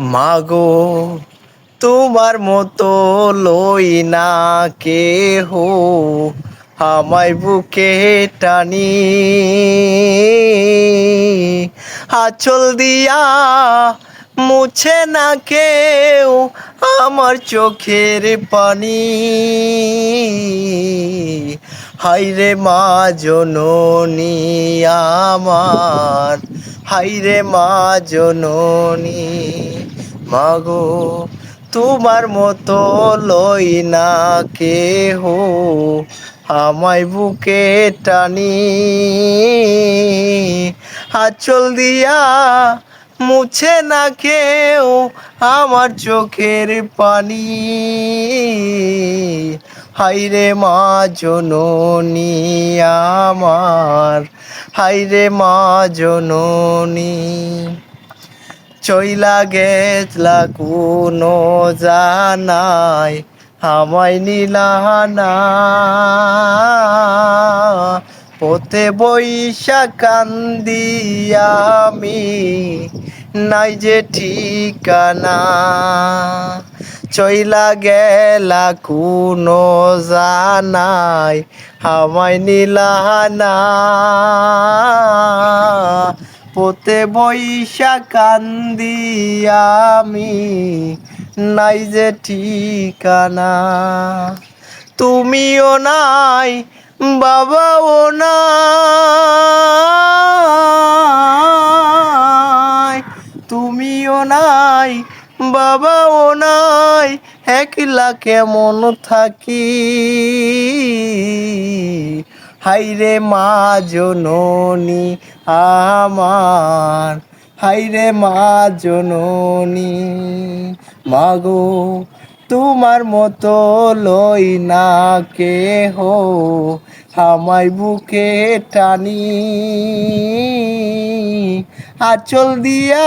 মাগো, তোমার মতো লই না কেহ, আমায় বুকে টানি। আচল দিয়া মুছে না কেউ আমার চোখের পানি। হাইরে মা জননী আমার, হাইরে মা জননী। মাগো, তোমার মতো লই না কেহ, আমায় বুকে টানি। আচল দিয়া মুছে না কেউ আমার চোখের পানি। হাইরে মা জননী আমার, হাইরে মা জননী। চইলা গেছলা কোনো জানাই, আমায় নিলাহানা পথে বৈশা কান্দি আমি, নাই যে ঠিকানা। চইলা গেলা কোনো জানাই আমায় নিলাহানা পোতে বৈশা কান্দি আমি, নাই যে ঠিকানা। তুমিও নাই, বাবাও নাই। তুমিও নাই বাবাও নাই, একলা কেমন থাকি? হাইরে মা জননী আমার, হাইরে মা জননী। মাগো, তোমার মতো লই না কেহ, আমায় বুকে টানি। আচল দিয়া